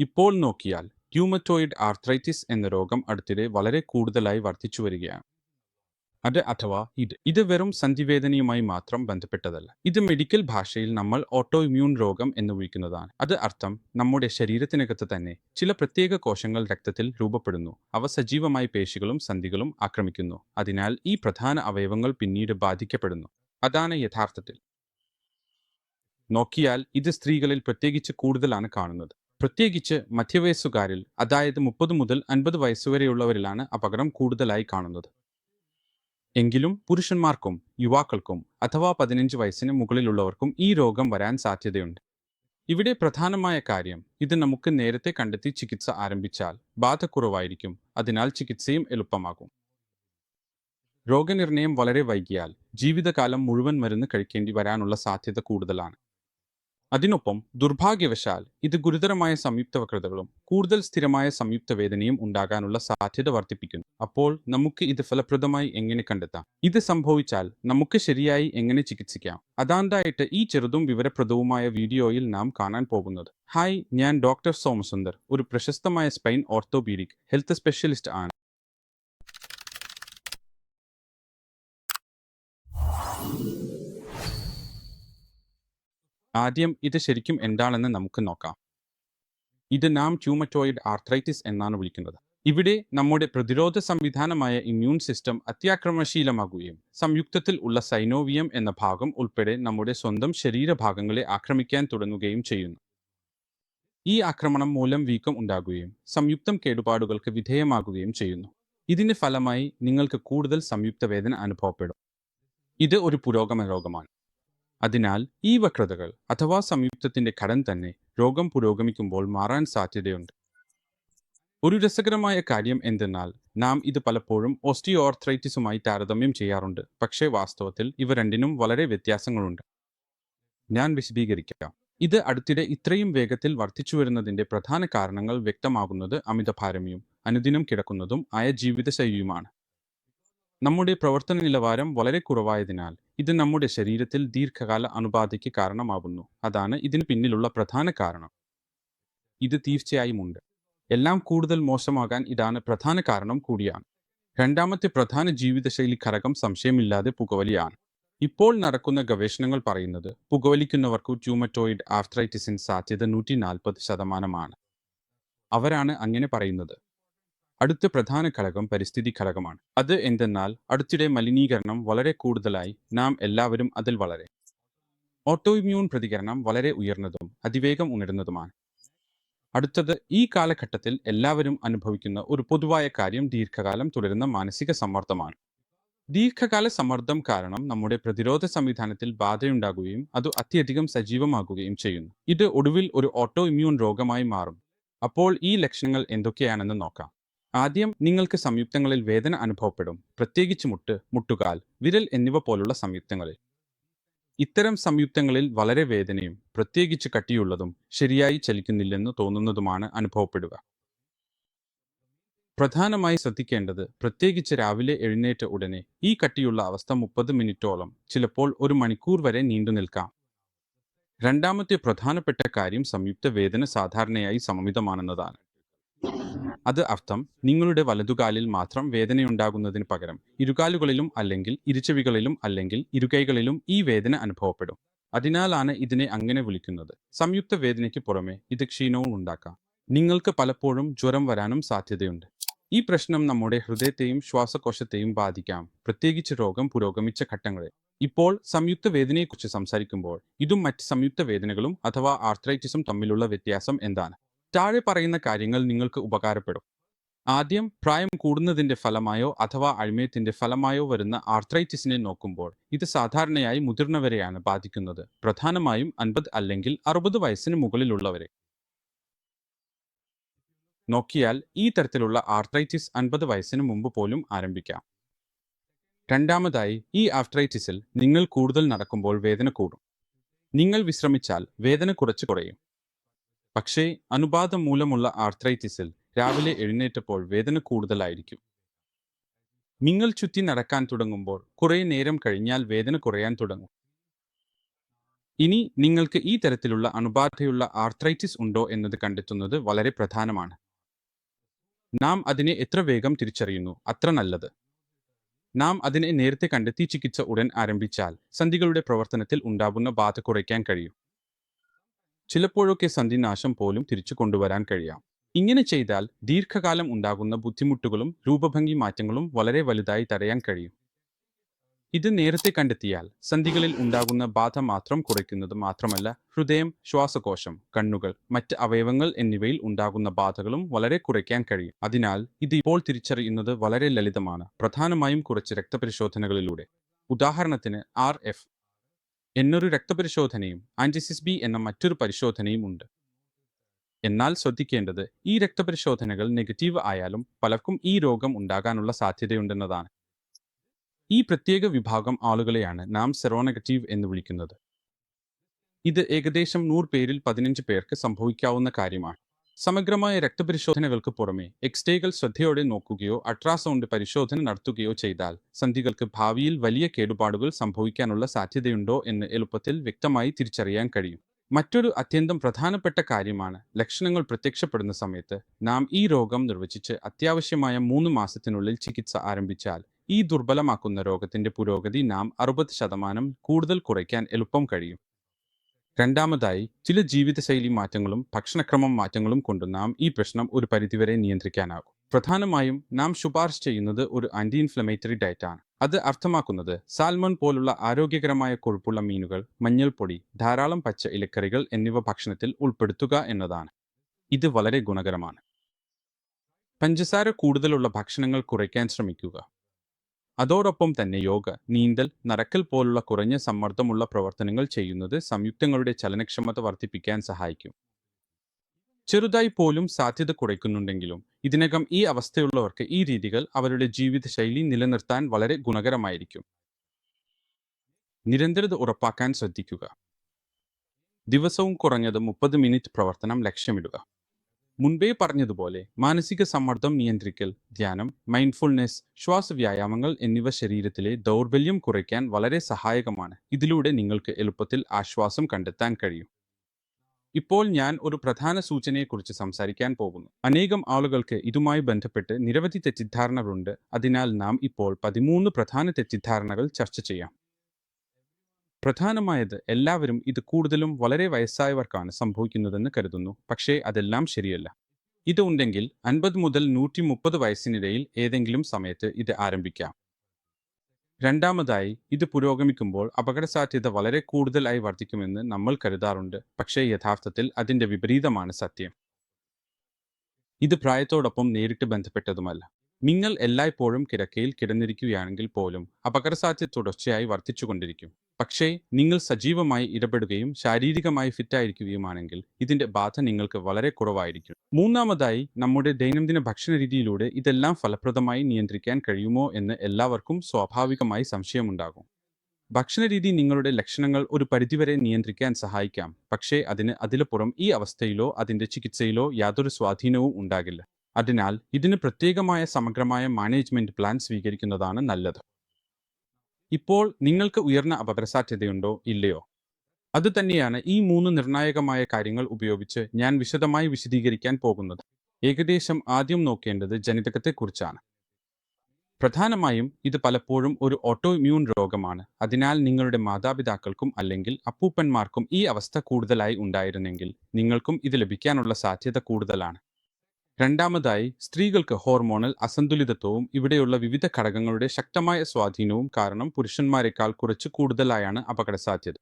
ഇപ്പോൾ നോക്കിയാൽ ട്യൂമറ്റോയിഡ് ആർത്രൈറ്റിസ് എന്ന രോഗം അടുത്തിടെ വളരെ കൂടുതലായി വർദ്ധിച്ചു വരികയാണ്. അത് അഥവാ ഇത്. ഇത് വെറും സന്ധിവേദനയുമായി മാത്രം ബന്ധപ്പെട്ടതല്ല. ഇത് മെഡിക്കൽ ഭാഷയിൽ നമ്മൾ ഓട്ടോ ഇമ്മ്യൂൺ രോഗം എന്ന് വിളിക്കുന്നതാണ്. അത് അർത്ഥം നമ്മുടെ ശരീരത്തിനകത്ത് തന്നെ ചില പ്രത്യേക കോശങ്ങൾ രക്തത്തിൽ രൂപപ്പെടുന്നു. അവ സജീവമായി പേശികളും സന്ധികളും ആക്രമിക്കുന്നു. അതിനാൽ ഈ പ്രധാന അവയവങ്ങൾ പിന്നീട് ബാധിക്കപ്പെടുന്നു. അതാണ് യഥാർത്ഥത്തിൽ. നോക്കിയാൽ ഇത് സ്ത്രീകളിൽ പ്രത്യേകിച്ച് കൂടുതലാണ് കാണുന്നത്. പ്രത്യേകിച്ച് മധ്യവയസ്സുകാരിൽ അതായത് മുപ്പത് മുതൽ അൻപത് വയസ്സുവരെയുള്ളവരിലാണ് അപകടം കൂടുതലായി കാണുന്നത്. എങ്കിലും പുരുഷന്മാർക്കും യുവാക്കൾക്കും അഥവാ പതിനഞ്ച് വയസ്സിന് മുകളിലുള്ളവർക്കും ഈ രോഗം വരാൻ സാധ്യതയുണ്ട്. ഇവിടെ പ്രധാനമായ കാര്യം ഇത് നമുക്ക് നേരത്തെ കണ്ടെത്തി ചികിത്സ ആരംഭിച്ചാൽ ബാധ കുറവായിരിക്കും അതിനാൽ ചികിത്സയും എളുപ്പമാകും. രോഗനിർണയം വളരെ വൈകിയാൽ ജീവിതകാലം മുഴുവൻ മരുന്ന് കഴിക്കേണ്ടി വരാനുള്ള സാധ്യത കൂടുതലാണ്. അതിനൊപ്പം ദുർഭാഗ്യവശാൽ ഇത് ഗുരുതരമായ സംയുക്ത വക്രതകളും കൂടുതൽ സ്ഥിരമായ സംയുക്ത വേദനയും ഉണ്ടാകാനുള്ള സാധ്യത വർദ്ധിപ്പിക്കുന്നു. അപ്പോൾ നമുക്ക് ഇത് ഫലപ്രദമായി എങ്ങനെ കണ്ടെത്താം? ഇത് സംഭവിച്ചാൽ നമുക്ക് ശരിയായി എങ്ങനെ ചികിത്സിക്കാം? അതാണ്ടായിട്ട് ഈ ചെറുതും വിവരപ്രദവുമായ വീഡിയോയിൽ നാം കാണാൻ പോകുന്നത്. ഹായ് ഞാൻ ഡോക്ടർ സോമസുന്ദർ ഒരു പ്രശസ്തമായ സ്പൈൻ ഓർത്തോപീഡിക് ഹെൽത്ത് സ്പെഷ്യലിസ്റ്റ് ആണ്. ആദ്യം ഇത് ശരിക്കും എന്താണെന്ന് നമുക്ക് നോക്കാം. ഇത് നാം ട്യൂമറ്റോയിഡ് ആർത്രൈറ്റിസ് എന്നാണ് വിളിക്കുന്നത്. ഇവിടെ നമ്മുടെ പ്രതിരോധ സംവിധാനമായ ഇമ്മ്യൂൺ സിസ്റ്റം അത്യാക്രമണശീലമാകുകയും സംയുക്തത്തിൽ ഉള്ള സൈനോവിയം എന്ന ഭാഗം ഉൾപ്പെടെ നമ്മുടെ സ്വന്തം ശരീരഭാഗങ്ങളെ ആക്രമിക്കാൻ തുടങ്ങുകയും ചെയ്യുന്നു. ഈ ആക്രമണം മൂലം വീക്കം ഉണ്ടാകുകയും സംയുക്തം കേടുപാടുകൾക്ക് വിധേയമാകുകയും ചെയ്യുന്നു. ഇതിന് ഫലമായി നിങ്ങൾക്ക് കൂടുതൽ സംയുക്ത വേദന അനുഭവപ്പെടും. ഇത് ഒരു പുരോഗമന രോഗമാണ്. അതിനാൽ ഈ വക്രതകൾ അഥവാ സംയുക്തത്തിന്റെ ഘടന തന്നെ രോഗം പുരോഗമിക്കുമ്പോൾ മാറാൻ സാധ്യതയുണ്ട്. ഒരു രസകരമായ കാര്യം എന്തെന്നാൽ നാം ഇത് പലപ്പോഴും ഓസ്റ്റിയോർത്രൈറ്റിസുമായി താരതമ്യം ചെയ്യാറുണ്ട്. പക്ഷേ വാസ്തവത്തിൽ ഇവ രണ്ടിനും വളരെ വ്യത്യാസങ്ങളുണ്ട്. ഞാൻ വിശദീകരിക്കാം. ഇത് അടുത്തിടെ ഇത്രയും വേഗത്തിൽ വർദ്ധിച്ചു വരുന്നതിന്റെ പ്രധാന കാരണങ്ങൾ വ്യക്തമാകുന്നത് അമിതഭാരമിയും അനുദിനം കിടക്കുന്നതും ആയ ജീവിതശൈലിയുമാണ്. നമ്മുടെ പ്രവർത്തന നിലവാരം വളരെ കുറവായതിനാൽ ഇത് നമ്മുടെ ശരീരത്തിൽ ദീർഘകാല അണുബാധയ്ക്ക് കാരണമാകുന്നു അതാണ് ഇതിന് പിന്നിലുള്ള പ്രധാന കാരണം. ഇത് തീർച്ചയായും ഉണ്ട്. എല്ലാം കൂടുതൽ മോശമാകാൻ ഇതാണ് പ്രധാന കാരണം കൂടിയാണ്. രണ്ടാമത്തെ പ്രധാന ജീവിതശൈലി ഘടകം സംശയമില്ലാതെ പുകവലിയാണ്. ഇപ്പോൾ നടക്കുന്ന ഗവേഷണങ്ങൾ പറയുന്നത് പുകവലിക്കുന്നവർക്ക് ട്യൂമറ്റോയിഡ് ആർത്രൈറ്റിസിന് സാധ്യത നൂറ്റി നാൽപ്പത് ശതമാനമാണ്. അവരാണ് അങ്ങനെ പറയുന്നത്. അടുത്ത പ്രധാന ഘടകം പരിസ്ഥിതി ഘടകമാണ്. അത് എന്തെന്നാൽ അടുത്തിടെ മലിനീകരണം വളരെ കൂടുതലായി നാം എല്ലാവരും അതിൽ വളരെ ഓട്ടോ ഇമ്മ്യൂൺ പ്രതികരണം വളരെ ഉയർന്നതും അതിവേഗം ഉണരുന്നതുമാണ്. അടുത്തത് ഈ കാലഘട്ടത്തിൽ എല്ലാവരും അനുഭവിക്കുന്ന ഒരു പൊതുവായ കാര്യം ദീർഘകാലം തുടരുന്ന മാനസിക സമ്മർദ്ദമാണ്. ദീർഘകാല സമ്മർദ്ദം കാരണം നമ്മുടെ പ്രതിരോധ സംവിധാനത്തിൽ ബാധയുണ്ടാകുകയും അത് അത്യധികം സജീവമാകുകയും ചെയ്യുന്നു. ഇത് ഒടുവിൽ ഒരു ഓട്ടോ ഇമ്മ്യൂൺ രോഗമായി മാറും. അപ്പോൾ ഈ ലക്ഷണങ്ങൾ എന്തൊക്കെയാണെന്ന് നോക്കാം. ആദ്യം നിങ്ങൾക്ക് സംയുക്തങ്ങളിൽ വേദന അനുഭവപ്പെടും. പ്രത്യേകിച്ച് മുട്ട് മുട്ടുകാൽ വിരൽ എന്നിവ പോലുള്ള സംയുക്തങ്ങളിൽ. ഇത്തരം സംയുക്തങ്ങളിൽ വളരെ വേദനയും പ്രത്യേകിച്ച് കട്ടിയുള്ളതും ശരിയായി ചലിക്കുന്നില്ലെന്ന് തോന്നുന്നതുമാണ് അനുഭവപ്പെടുക. പ്രധാനമായി ശ്രദ്ധിക്കേണ്ടത് പ്രത്യേകിച്ച് രാവിലെ എഴുന്നേറ്റ ഉടനെ ഈ കട്ടിയുള്ള അവസ്ഥ മുപ്പത് മിനിറ്റോളം ചിലപ്പോൾ ഒരു മണിക്കൂർ വരെ നീണ്ടു നിൽക്കാം. രണ്ടാമത്തെ പ്രധാനപ്പെട്ട കാര്യം സംയുക്ത വേദന സാധാരണയായി സമമിതമാണെന്നതാണ്. അത് അർത്ഥം നിങ്ങളുടെ വലതുകാലിൽ മാത്രം വേദനയുണ്ടാകുന്നതിന് പകരം ഇരുകാലുകളിലും അല്ലെങ്കിൽ ഇരുചെവികളിലും അല്ലെങ്കിൽ ഇരുകൈകളിലും ഈ വേദന അനുഭവപ്പെടും. അതിനാലാണ് ഇതിനെ അങ്ങനെ വിളിക്കുന്നത്. സംയുക്ത വേദനയ്ക്ക് പുറമെ ഇത് ക്ഷീണവും ഉണ്ടാക്കാം. നിങ്ങൾക്ക് പലപ്പോഴും ജ്വരം വരാനും സാധ്യതയുണ്ട്. ഈ പ്രശ്നം നമ്മുടെ ഹൃദയത്തെയും ശ്വാസകോശത്തെയും ബാധിക്കാം. പ്രത്യേകിച്ച് രോഗം പുരോഗമിച്ച ഘട്ടങ്ങളിൽ. ഇപ്പോൾ സംയുക്ത വേദനയെക്കുറിച്ച് സംസാരിക്കുമ്പോൾ ഇതും മറ്റ് സംയുക്ത വേദനകളും അഥവാ ആർത്രൈറ്റിസും തമ്മിലുള്ള വ്യത്യാസം എന്താണ്? താഴെ പറയുന്ന കാര്യങ്ങൾ നിങ്ങൾക്ക് ഉപകാരപ്പെടും. ആദ്യം പ്രായം കൂടുന്നതിന്റെ ഫലമായോ അഥവാ അഴിമയത്തിന്റെ ഫലമായോ വരുന്ന ആർത്രൈറ്റിസിനെ നോക്കുമ്പോൾ ഇത് സാധാരണയായി മുതിർന്നവരെയാണ് ബാധിക്കുന്നത്. പ്രധാനമായും അൻപത് അല്ലെങ്കിൽ അറുപത് വയസ്സിന് മുകളിലുള്ളവരെ. നോക്കിയാൽ ഈ തരത്തിലുള്ള ആർത്രൈറ്റിസ് അൻപത് വയസ്സിന് മുമ്പ് പോലും ആരംഭിക്കാം. രണ്ടാമതായി ഈ ആർത്രൈറ്റിസിൽ നിങ്ങൾ കൂടുതൽ നടക്കുമ്പോൾ വേദന കൂടും. നിങ്ങൾ വിശ്രമിച്ചാൽ വേദന കുറച്ച് കുറയും. പക്ഷേ അനുപാതം മൂലമുള്ള ആർത്രൈറ്റിസിൽ രാവിലെ എഴുന്നേറ്റപ്പോൾ വേദന കൂടുതലായിരിക്കും. നിങ്ങൾ ചുറ്റി നടക്കാൻ തുടങ്ങുമ്പോൾ കുറേ നേരം കഴിഞ്ഞാൽ വേദന കുറയാൻ തുടങ്ങും. ഇനി നിങ്ങൾക്ക് ഈ തരത്തിലുള്ള അണുബാധയുള്ള ആർത്രൈറ്റിസ് ഉണ്ടോ എന്നത് കണ്ടെത്തുന്നത് വളരെ പ്രധാനമാണ്. നാം അതിനെ എത്ര വേഗം തിരിച്ചറിയുന്നു അത്ര നല്ലത്. നാം അതിനെ നേരത്തെ കണ്ടെത്തി ചികിത്സ ഉടൻ ആരംഭിച്ചാൽ സന്ധികളുടെ പ്രവർത്തനത്തിൽ ഉണ്ടാകുന്ന ബാധ കുറയ്ക്കാൻ കഴിയും. ചിലപ്പോഴൊക്കെ സന്ധിനാശം പോലും തിരിച്ചു കൊണ്ടുവരാൻ കഴിയാം. ഇങ്ങനെ ചെയ്താൽ ദീർഘകാലം ഉണ്ടാകുന്ന ബുദ്ധിമുട്ടുകളും രൂപഭംഗി മാറ്റങ്ങളും വളരെ വലുതായി തടയാൻ കഴിയും. ഇത് നേരത്തെ കണ്ടെത്തിയാൽ സന്ധികളിൽ ഉണ്ടാകുന്ന ബാധ മാത്രം കുറയ്ക്കുന്നത് മാത്രമല്ല ഹൃദയം ശ്വാസകോശം കണ്ണുകൾ മറ്റ് അവയവങ്ങൾ എന്നിവയിൽ ഉണ്ടാകുന്ന ബാധകളും വളരെ കുറയ്ക്കാൻ കഴിയും. അതിനാൽ ഇത് ഇപ്പോൾ തിരിച്ചറിയുന്നത് വളരെ ലളിതമാണ് പ്രധാനമായും കുറച്ച് രക്തപരിശോധനകളിലൂടെ. ഉദാഹരണത്തിന് ആർ എഫ് എന്നൊരു രക്തപരിശോധനയും ആന്റിസിസ് ബി എന്ന മറ്റൊരു പരിശോധനയും ഉണ്ട്. എന്നാൽ ശ്രദ്ധിക്കേണ്ടത് ഈ രക്തപരിശോധനകൾ നെഗറ്റീവ് ആയാലും പലർക്കും ഈ രോഗം ഉണ്ടാകാനുള്ള സാധ്യതയുണ്ടെന്നതാണ്. ഈ പ്രത്യേക വിഭാഗം ആളുകളെയാണ് നാം സെറോനെഗറ്റീവ് എന്ന് വിളിക്കുന്നത്. ഇത് ഏകദേശം നൂറ് പേരിൽ പതിനഞ്ച് പേർക്ക് സംഭവിക്കാവുന്ന കാര്യമാണ്. സമഗ്രമായ രക്തപരിശോധനകൾക്ക് പുറമെ എക്സ്റ്റേകൾ ശ്രദ്ധയോടെ നോക്കുകയോ അൾട്രാസൗണ്ട് പരിശോധന നടത്തുകയോ ചെയ്താൽ സന്ധികൾക്ക് ഭാവിയിൽ വലിയ കേടുപാടുകൾ സംഭവിക്കാനുള്ള സാധ്യതയുണ്ടോ എന്ന് എളുപ്പത്തിൽ വ്യക്തമായി തിരിച്ചറിയാൻ കഴിയും. മറ്റൊരു അത്യന്തം പ്രധാനപ്പെട്ട കാര്യമാണ് ലക്ഷണങ്ങൾ പ്രത്യക്ഷപ്പെടുന്ന സമയത്ത് നാം ഈ രോഗം നിർവചിച്ച് അത്യാവശ്യമായ മൂന്ന് മാസത്തിനുള്ളിൽ ചികിത്സ ആരംഭിച്ചാൽ ഈ ദുർബലമാക്കുന്ന രോഗത്തിന്റെ പുരോഗതി നാം അറുപത് ശതമാനം കൂടുതൽ കുറയ്ക്കാൻ എളുപ്പം കഴിയും. രണ്ടാമതായി ചില ജീവിതശൈലി മാറ്റങ്ങളും ഭക്ഷണക്രമം മാറ്റങ്ങളും കൊണ്ട് നാം ഈ പ്രശ്നം ഒരു പരിധിവരെ നിയന്ത്രിക്കാനാകും. പ്രധാനമായും നാം ശുപാർശ ചെയ്യുന്നത് ഒരു ആന്റി ഇൻഫ്ലമേറ്ററി ഡയറ്റാണ് അത് അർത്ഥമാക്കുന്നത് സാൽമൺ പോലുള്ള ആരോഗ്യകരമായ കൊഴുപ്പുള്ള മീനുകൾ മഞ്ഞൾപ്പൊടി ധാരാളം പച്ച ഇലക്കറികൾ എന്നിവ ഭക്ഷണത്തിൽ ഉൾപ്പെടുത്തുക എന്നതാണ്. ഇത് വളരെ ഗുണകരമാണ്. പഞ്ചസാര കൂടുതലുള്ള ഭക്ഷണങ്ങൾ കുറയ്ക്കാൻ ശ്രമിക്കുക. അതോടൊപ്പം തന്നെ യോഗ നീന്തൽ നടക്കൽ പോലുള്ള കുറഞ്ഞ സമ്മർദ്ദമുള്ള പ്രവർത്തനങ്ങൾ ചെയ്യുന്നത് സംയുക്തങ്ങളുടെ ചലനക്ഷമത വർദ്ധിപ്പിക്കാൻ സഹായിക്കും. ചെറുതായി പോലും സാധ്യത കുറയ്ക്കുന്നുണ്ടെങ്കിലും ഇതിനകം ഈ അവസ്ഥയുള്ളവർക്ക് ഈ രീതികൾ അവരുടെ ജീവിതശൈലി നിലനിർത്താൻ വളരെ ഗുണകരമായിരിക്കും. നിരന്തരത ഉറപ്പാക്കാൻ ശ്രദ്ധിക്കുക. ദിവസവും കുറഞ്ഞത് മുപ്പത് മിനിറ്റ് പ്രവർത്തനം ലക്ഷ്യമിടുക. മുൻപേ പറഞ്ഞതുപോലെ മാനസിക സമ്മർദ്ദം നിയന്ത്രിക്കൽ ധ്യാനം മൈൻഡ്ഫുൾനെസ് ശ്വാസ വ്യായാമങ്ങൾ എന്നിവ ശരീരത്തിലെ ദൗർബല്യം കുറയ്ക്കാൻ വളരെ സഹായകമാണ്. ഇതിലൂടെ നിങ്ങൾക്ക് എളുപ്പത്തിൽ ആശ്വാസം കണ്ടെത്താൻ കഴിയും. ഇപ്പോൾ ഞാൻ ഒരു പ്രധാന സൂചനയെക്കുറിച്ച് സംസാരിക്കാൻ പോകുന്നു. അനേകം ആളുകൾക്ക് ഇതുമായി ബന്ധപ്പെട്ട് നിരവധി തെറ്റിദ്ധാരണകളുണ്ട്. അതിനാൽ നാം ഇപ്പോൾ പതിമൂന്ന് പ്രധാന തെറ്റിദ്ധാരണകൾ ചർച്ച ചെയ്യാം. പ്രധാനമായത് എല്ലാവരും ഇത് കൂടുതലും വളരെ വയസ്സായവർക്കാണ് സംഭവിക്കുന്നതെന്ന് കരുതുന്നു. പക്ഷേ അതെല്ലാം ശരിയല്ല. ഇത് ഉണ്ടെങ്കിൽ അൻപത് മുതൽ നൂറ്റി മുപ്പത് വയസ്സിനിടയിൽ ഏതെങ്കിലും സമയത്ത് ഇത് ആരംഭിക്കാം. രണ്ടാമതായി ഇത് പുരോഗമിക്കുമ്പോൾ അപകടസാധ്യത വളരെ കൂടുതലായി വർദ്ധിക്കുമെന്ന് നമ്മൾ കരുതാറുണ്ട്. പക്ഷേ യഥാർത്ഥത്തിൽ അതിന്റെ വിപരീതമാണ് സത്യം. ഇത് പ്രായത്തോടൊപ്പം നേരിട്ട് ബന്ധപ്പെട്ടതുമല്ല. നിങ്ങൾ എല്ലായ്പ്പോഴും കിടക്കയിൽ കിടന്നിരിക്കുകയാണെങ്കിൽ പോലും അപകടസാധ്യത തുടർച്ചയായി വർദ്ധിച്ചുകൊണ്ടിരിക്കും. പക്ഷേ നിങ്ങൾ സജീവമായി ഇടപെടുകയും ശാരീരികമായി ഫിറ്റായിരിക്കുകയുമാണെങ്കിൽ ഇതിന്റെ ബാധ നിങ്ങൾക്ക് വളരെ കുറവായിരിക്കും. മൂന്നാമതായി നമ്മുടെ ദൈനംദിന ഭക്ഷണ രീതിയിലൂടെ ഇതെല്ലാം ഫലപ്രദമായി നിയന്ത്രിക്കാൻ കഴിയുമോ എന്ന് എല്ലാവർക്കും സ്വാഭാവികമായി സംശയമുണ്ടാകും. ഭക്ഷണരീതി നിങ്ങളുടെ ലക്ഷണങ്ങൾ ഒരു പരിധിവരെ നിയന്ത്രിക്കാൻ സഹായിക്കാം. പക്ഷേ അതിന് അതിലപ്പുറം ഈ അവസ്ഥയിലോ അതിന്റെ ചികിത്സയിലോ യാതൊരു സ്വാധീനവും ഉണ്ടാകില്ല. അതിനാൽ ഇതിന് പ്രത്യേകമായ സമഗ്രമായ മാനേജ്മെന്റ് പ്ലാൻ സ്വീകരിക്കുന്നതാണ് നല്ലത്. ഇപ്പോൾ നിങ്ങൾക്ക് ഉയർന്ന അപകടസാധ്യതയുണ്ടോ ഇല്ലയോ? അതുതന്നെയാണ് ഈ മൂന്ന് നിർണായകമായ കാര്യങ്ങൾ ഉപയോഗിച്ച് ഞാൻ വിശദമായി വിശദീകരിക്കാൻ പോകുന്നത്. ഏകദേശം ആദ്യം നോക്കേണ്ടത് ജനിതകത്തെക്കുറിച്ചാണ്. പ്രധാനമായും ഇത് പലപ്പോഴും ഒരു ഓട്ടോ ഇമ്മ്യൂൺ രോഗമാണ്. അതിനാൽ നിങ്ങളുടെ മാതാപിതാക്കൾക്കും അല്ലെങ്കിൽ അപ്പൂപ്പന്മാർക്കും ഈ അവസ്ഥ കൂടുതലായി ഉണ്ടായിരുന്നെങ്കിൽ നിങ്ങൾക്കും ഇത് ലഭിക്കാനുള്ള സാധ്യത കൂടുതലാണ്. രണ്ടാമതായി സ്ത്രീകൾക്ക് ഹോർമോണൽ അസന്തുലിതത്വവും ഇവിടെയുള്ള വിവിധ ഘടകങ്ങളുടെ ശക്തമായ സ്വാധീനവും കാരണം പുരുഷന്മാരെക്കാൾ കുറച്ച് കൂടുതലായാണ് അപകട സാധ്യത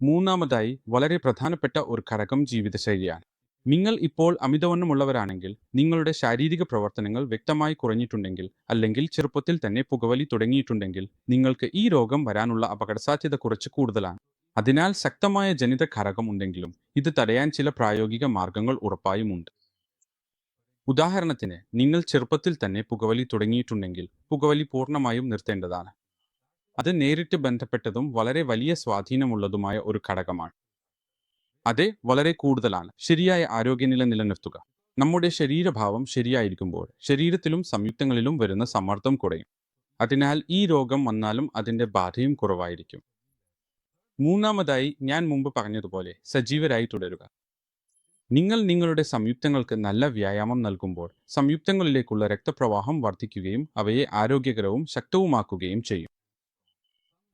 മൂന്നാമതായി വളരെ പ്രധാനപ്പെട്ട ഒരു ഘടകം ജീവിതശൈലിയാണ്. നിങ്ങൾ ഇപ്പോൾ അമിതവണ്ണമുള്ളവരാണെങ്കിൽ നിങ്ങളുടെ ശാരീരിക പ്രവർത്തനങ്ങൾ വ്യക്തമായി കുറഞ്ഞിട്ടുണ്ടെങ്കിൽ അല്ലെങ്കിൽ ചെറുപ്പത്തിൽ തന്നെ പുകവലി തുടങ്ങിയിട്ടുണ്ടെങ്കിൽ നിങ്ങൾക്ക് ഈ രോഗം വരാനുള്ള അപകട സാധ്യത കുറച്ച് കൂടുതലാണ്. അതിനാൽ ശക്തമായ ജനിത ഘടകം ഉണ്ടെങ്കിലും ഇത് തടയാൻ ചില പ്രായോഗിക മാർഗങ്ങൾ ഉറപ്പായും ഉണ്ട്. ഉദാഹരണത്തിന് നിങ്ങൾ ചെറുപ്പത്തിൽ തന്നെ പുകവലി തുടങ്ങിയിട്ടുണ്ടെങ്കിൽ പുകവലി പൂർണമായും നിർത്തേണ്ടതാണ്. അത് നേരിട്ട് ബന്ധപ്പെട്ടതും വളരെ വലിയ സ്വാധീനമുള്ളതുമായ ഒരു ഘടകമാണ്. അതെ വളരെ കൂടുതലാണ്. ശരിയായ ആരോഗ്യനില നിലനിർത്തുക. നമ്മുടെ ശരീരഭാവം ശരിയായിരിക്കുമ്പോൾ ശരീരത്തിലും സംയുക്തങ്ങളിലും വരുന്ന സമ്മർദ്ദം കുറയും. അതിനാൽ ഈ രോഗം വന്നാലും അതിന്റെ ബാധയും കുറവായിരിക്കും. മൂന്നാമതായി ഞാൻ മുമ്പ് പറഞ്ഞതുപോലെ സജീവരായി തുടരുക. നിങ്ങൾ നിങ്ങളുടെ സംയുക്തങ്ങൾക്ക് നല്ല വ്യായാമം നൽകുമ്പോൾ സംയുക്തങ്ങളിലേക്കുള്ള രക്തപ്രവാഹം വർദ്ധിക്കുകയും അവയെ ആരോഗ്യകരവും ശക്തവുമാക്കുകയും ചെയ്യും.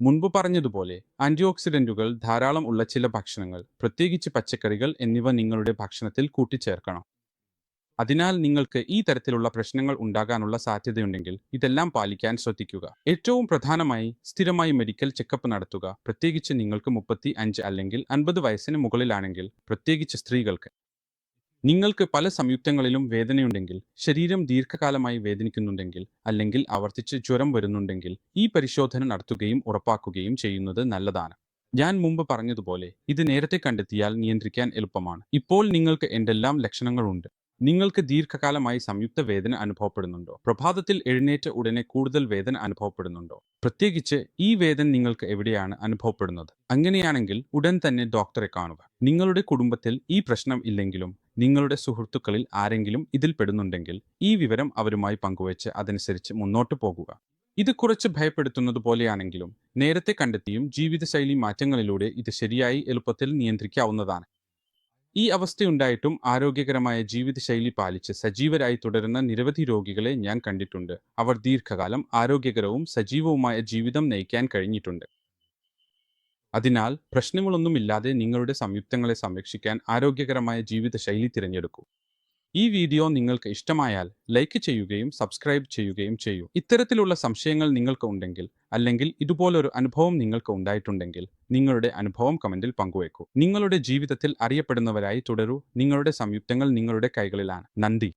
മുൻപ് പറഞ്ഞതുപോലെ ആന്റിഓക്സിഡന്റുകൾ ധാരാളം ഉള്ള ചില ഭക്ഷണങ്ങൾ പ്രത്യേകിച്ച് പച്ചക്കറികൾ എന്നിവ നിങ്ങളുടെ ഭക്ഷണത്തിൽ കൂട്ടിച്ചേർക്കണം. അതിനാൽ നിങ്ങൾക്ക് ഈ തരത്തിലുള്ള പ്രശ്നങ്ങൾ ഉണ്ടാകാനുള്ള സാധ്യതയുണ്ടെങ്കിൽ ഇതെല്ലാം പാലിക്കാൻ ശ്രദ്ധിക്കുക. ഏറ്റവും പ്രധാനമായി സ്ഥിരമായി മെഡിക്കൽ ചെക്കപ്പ് നടത്തുക. പ്രത്യേകിച്ച് നിങ്ങൾക്ക് മുപ്പത്തി അഞ്ച് അല്ലെങ്കിൽ അൻപത് വയസ്സിന് മുകളിലാണെങ്കിൽ പ്രത്യേകിച്ച് സ്ത്രീകൾക്ക്. നിങ്ങൾക്ക് പല സംയുക്തങ്ങളിലും വേദനയുണ്ടെങ്കിൽ ശരീരം ദീർഘകാലമായി വേദനിക്കുന്നുണ്ടെങ്കിൽ അല്ലെങ്കിൽ ആവർത്തിച്ച് ജ്വരം വരുന്നുണ്ടെങ്കിൽ ഈ പരിശോധന നടത്തുകയും ഉറപ്പാക്കുകയും ചെയ്യുന്നത് നല്ലതാണ്. ഞാൻ മുമ്പ് പറഞ്ഞതുപോലെ ഇത് നേരത്തെ കണ്ടെത്തിയാൽ നിയന്ത്രിക്കാൻ എളുപ്പമാണ്. ഇപ്പോൾ നിങ്ങൾക്ക് എന്തെല്ലാം ലക്ഷണങ്ങളുണ്ട്? നിങ്ങൾക്ക് ദീർഘകാലമായി സംയുക്ത വേദന അനുഭവപ്പെടുന്നുണ്ടോ? പ്രഭാതത്തിൽ എഴുന്നേറ്റ ഉടനെ കൂടുതൽ വേദന അനുഭവപ്പെടുന്നുണ്ടോ? പ്രത്യേകിച്ച് ഈ വേദന നിങ്ങൾക്ക് എവിടെയാണ് അനുഭവപ്പെടുന്നത്? അങ്ങനെയാണെങ്കിൽ ഉടൻ തന്നെ ഡോക്ടറെ കാണുക. നിങ്ങളുടെ കുടുംബത്തിൽ ഈ പ്രശ്നം ഇല്ലെങ്കിലും നിങ്ങളുടെ സുഹൃത്തുക്കളിൽ ആരെങ്കിലും ഇതിൽ പെടുന്നുണ്ടെങ്കിൽ ഈ വിവരം അവരുമായി പങ്കുവച്ച് അതനുസരിച്ച് മുന്നോട്ട് പോകുക. ഇത് കുറച്ച് ഭയപ്പെടുത്തുന്നത് പോലെയാണെങ്കിലും നേരത്തെ കണ്ടെത്തിയും ജീവിതശൈലി മാറ്റങ്ങളിലൂടെ ഇത് ശരിയായി എളുപ്പത്തിൽ നിയന്ത്രിക്കാവുന്നതാണ്. ഈ അവസ്ഥയുണ്ടായിട്ടും ആരോഗ്യകരമായ ജീവിതശൈലി പാലിച്ച് സജീവരായി തുടരുന്ന നിരവധി രോഗികളെ ഞാൻ കണ്ടിട്ടുണ്ട്. അവർ ദീർഘകാലം ആരോഗ്യകരവും സജീവവുമായ ജീവിതം നയിക്കാൻ കഴിഞ്ഞിട്ടുണ്ട്. അതിനാൽ പ്രശ്നങ്ങളൊന്നുമില്ലാതെ നിങ്ങളുടെ സംയുക്തങ്ങളെ സംരക്ഷിക്കാൻ ആരോഗ്യകരമായ ജീവിതശൈലി തിരഞ്ഞെടുക്കൂ. ഈ വീഡിയോ നിങ്ങൾക്ക് ഇഷ്ടമായാൽ ലൈക്ക് ചെയ്യുകയും സബ്സ്ക്രൈബ് ചെയ്യുകയും ചെയ്യൂ. ഇത്തരത്തിലുള്ള സംശയങ്ങൾ നിങ്ങൾക്ക് ഉണ്ടെങ്കിൽ അല്ലെങ്കിൽ ഇതുപോലൊരു അനുഭവം നിങ്ങൾക്ക് ഉണ്ടായിട്ടുണ്ടെങ്കിൽ നിങ്ങളുടെ അനുഭവം കമന്റിൽ പങ്കുവയ്ക്കൂ. നിങ്ങളുടെ ജീവിതത്തിൽ അറിയപ്പെടുന്നവരായി തുടരൂ. നിങ്ങളുടെ സംയുക്തങ്ങൾ നിങ്ങളുടെ കൈകളിലാണ്. നന്ദി.